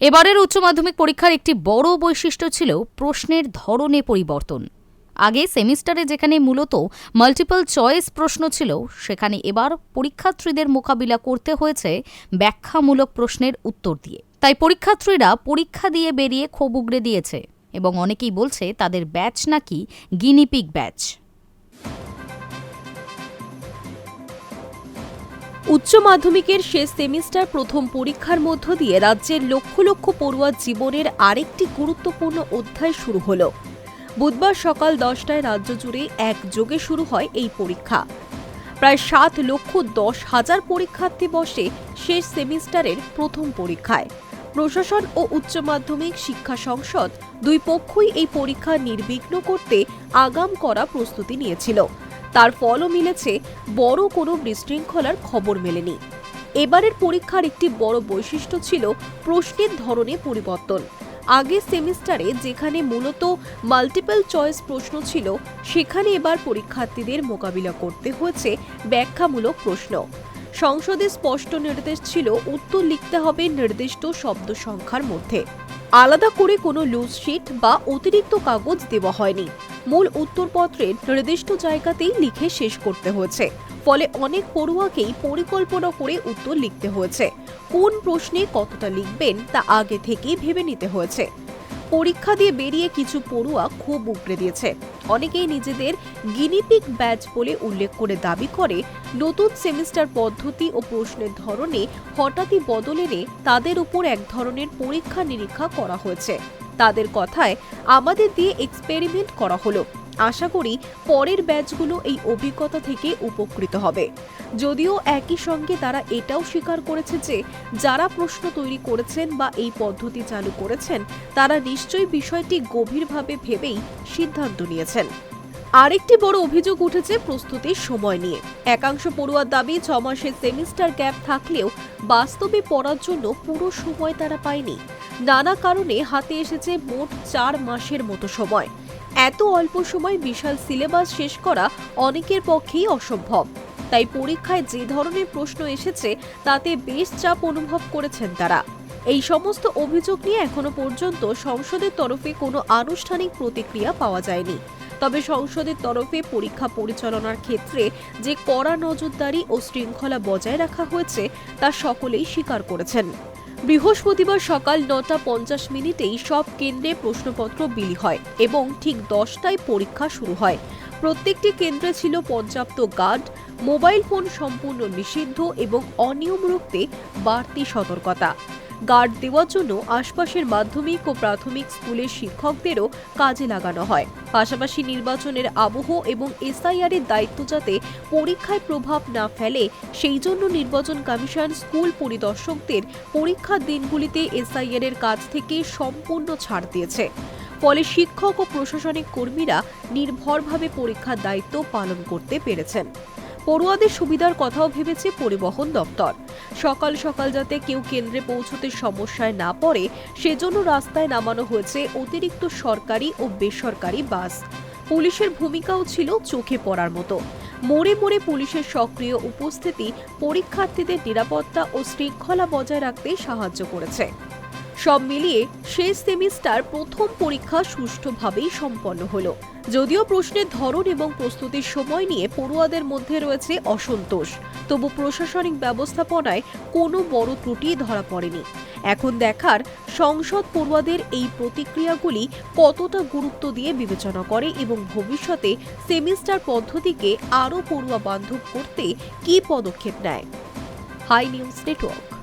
এবারের উচ্চ মাধ্যমিক পরীক্ষার একটি বড় বৈশিষ্ট্য ছিল প্রশ্নের ধরনে পরিবর্তন। আগে সেমিস্টারে যেখানে মূলত মাল্টিপল চয়েস প্রশ্ন ছিল, সেখানে এবার পরীক্ষার্থীদের মোকাবিলা করতে হয়েছে ব্যাখ্যামূলক প্রশ্নের উত্তর দিয়ে। তাই পরীক্ষার্থীরা পরীক্ষা দিয়ে বেরিয়ে ক্ষোভ উগড়ে দিয়েছে এবং অনেকেই বলছে তাদের ব্যাচ নাকি গিনিপিক ব্যাচ। উচ্চ মাধ্যমিকের শেষ সেমিস্টার প্রথম পরীক্ষার মধ্য দিয়ে রাজ্যের লক্ষ লক্ষ পড়ুয়ার জীবনের আরেকটি গুরুত্বপূর্ণ অধ্যায় শুরু হলো। বুধবার সকাল দশটায় রাজ্য জুড়ে একযোগে শুরু হয় এই পরীক্ষা। প্রায় সাত লক্ষ দশ হাজার পরীক্ষার্থী বসে শেষ সেমিস্টারের প্রথম পরীক্ষায়। প্রশাসন ও উচ্চ মাধ্যমিক শিক্ষা সংসদ দুই পক্ষই এই পরীক্ষা নির্বিঘ্ন করতে আগাম করা প্রস্তুতি নিয়েছিল। তার ফলও মিলেছে, বড় কোনো বিশৃঙ্খলার খবর মেলেনি। এবারের পরীক্ষার একটি বড় বৈশিষ্ট্য ছিল প্রশ্নের ধরনে পরিবর্তন। আগের সেমিস্টারে যেখানে মূলত মাল্টিপল চয়েস প্রশ্ন ছিল, সেখানে এবার পরীক্ষার্থীদের মোকাবিলা করতে হয়েছে ব্যাখ্যামূলক প্রশ্ন। সংসদে স্পষ্ট নির্দেশ ছিল, উত্তর লিখতে হবে নির্দিষ্ট শব্দ সংখ্যার মধ্যে। আলাদা করে কোনো লুজ শিট বা অতিরিক্ত কাগজ দেওয়া হয়নি। মূল উত্তরপত্রের নির্দিষ্ট জায়গাতেই লিখে শেষ করতে হয়েছে। ফলে অনেক পড়ুয়াকেই পরিকল্পনা করে উত্তর লিখতে হয়েছে। কোন প্রশ্নে কতটা লিখবেন তা আগে থেকেই ভেবে নিতে হয়েছে। পরীক্ষা দিয়ে বেরিয়ে কিছু পড়ুয়া খুব উপড়ে দিয়েছে। অনেকেই নিজেদের গিনিপিক ব্যাচ বলে উল্লেখ করে দাবি করে, নতুন সেমিস্টার পদ্ধতি ও প্রশ্নের ধরনে হঠাৎই বদল এনে তাদের উপর এক ধরনের পরীক্ষা নিরীক্ষা করা হয়েছে। তাদের কথায় আমাদের দিয়ে এক্সপেরিমেন্ট করা হলো। আশা করি পরের ব্যাচগুলো এই অভিজ্ঞতা থেকে উপকৃত হবে। যদিও একই সঙ্গে তারা এটাও স্বীকার করেছে যে, যারা প্রশ্ন তৈরি করেছেন বা এই পদ্ধতি চালু করেছেন, তারা নিশ্চয়ই বিষয়টি গভীরভাবে ভেবেই সিদ্ধান্ত নিয়েছেন। আরেকটি বড় অভিযোগ উঠেছে প্রস্তুতির সময় নিয়ে। একাংশ পড়ুয়ার দাবি, ছ মাসের সেমিস্টার গ্যাপ থাকলেও বাস্তবে পড়ার জন্য পুরো সময় তারা পায়নি। নানা কারণে হাতে এসেছে মোট চার মাসের মতো সময়। এত অল্প সময় বিশাল সিলেবাস শেষ করা অনেকের পক্ষেই অসম্ভব। তাই পরীক্ষায় যে ধরনের প্রশ্ন এসেছে, তাতে বেশ চাপ অনুভব করেছেন তারা। এই সমস্ত অভিযোগ নিয়ে এখনও পর্যন্ত সংসদের তরফে কোনো আনুষ্ঠানিক প্রতিক্রিয়া পাওয়া যায়নি। তবে সংসদের তরফে পরীক্ষা পরিচালনার ক্ষেত্রে যে কড়া নজরদারি ও শৃঙ্খলা বজায় রাখা হয়েছে, তা সকলেই স্বীকার করেছেন। বৃহস্পতিবার সকাল নটা পঞ্চাশ মিনিটেই সব কেন্দ্রে প্রশ্নপত্র বিলি হয় এবং ঠিক দশটায় পরীক্ষা শুরু হয়। প্রত্যেকটি কেন্দ্রে ছিল পর্যাপ্ত গার্ড, মোবাইল ফোন সম্পূর্ণ নিষিদ্ধ এবং অনিয়ম রুখতে বাড়তি সতর্কতা। গার্ড দেওয়ার জন্য আশপাশের মাধ্যমিক ও প্রাথমিক স্কুলের শিক্ষকদেরও কাজে লাগানো হয়। পাশাপাশি নির্বাচনের আবহ এবং এসআইআর এর দায়িত্ব যাতে পরীক্ষায় প্রভাব না ফেলে, সেই জন্য নির্বাচন কমিশন স্কুল পরিদর্শকদের পরীক্ষার দিনগুলিতে এসআইআর এর কাজ থেকে সম্পূর্ণ ছাড় দিয়েছে। ফলে শিক্ষক ও প্রশাসনিক কর্মীরা নির্ভরভাবে পরীক্ষার দায়িত্ব পালন করতে পেরেছেন। পড়ুয়াদের সুবিধার কথাও ভেবেছে পরিবহন দপ্তর। সকাল সকাল যাতে কেউ কেন্দ্রে পৌঁছতে সমস্যায় না পড়ে, সেজন্য রাস্তায় নামানো হয়েছে অতিরিক্ত সরকারি ও বেসরকারি বাস। পুলিশের ভূমিকাও ছিল চোখে পড়ার মতো। মোড়ে মোড়ে পুলিশের সক্রিয় উপস্থিতি পরীক্ষার্থীদের নিরাপত্তা ও শৃঙ্খলা বজায় রাখতে সাহায্য করেছে। সব মিলিয়ে শেষ সেমিস্টার প্রথম পরীক্ষা সুষ্ঠুভাবেই সম্পন্ন হলো। যদিও প্রশ্নের ধরন এবং প্রস্তুতির সময় নিয়ে পড়ুয়াদের মধ্যে রয়েছে অসন্তোষ। তবু প্রশাসনিক ব্যবস্থাপনায় কোনো বড় ত্রুটি ধরা পড়েনি। এখন দেখার সংসদ পড়ুয়াদের এই প্রতিক্রিয়াগুলি কতটা গুরুত্ব দিয়ে বিবেচনা করে এবং ভবিষ্যতে সেমিস্টার পদ্ধতিকে আরও পড়ুয়া বান্ধব করতে কী পদক্ষেপ নেয়? High news network.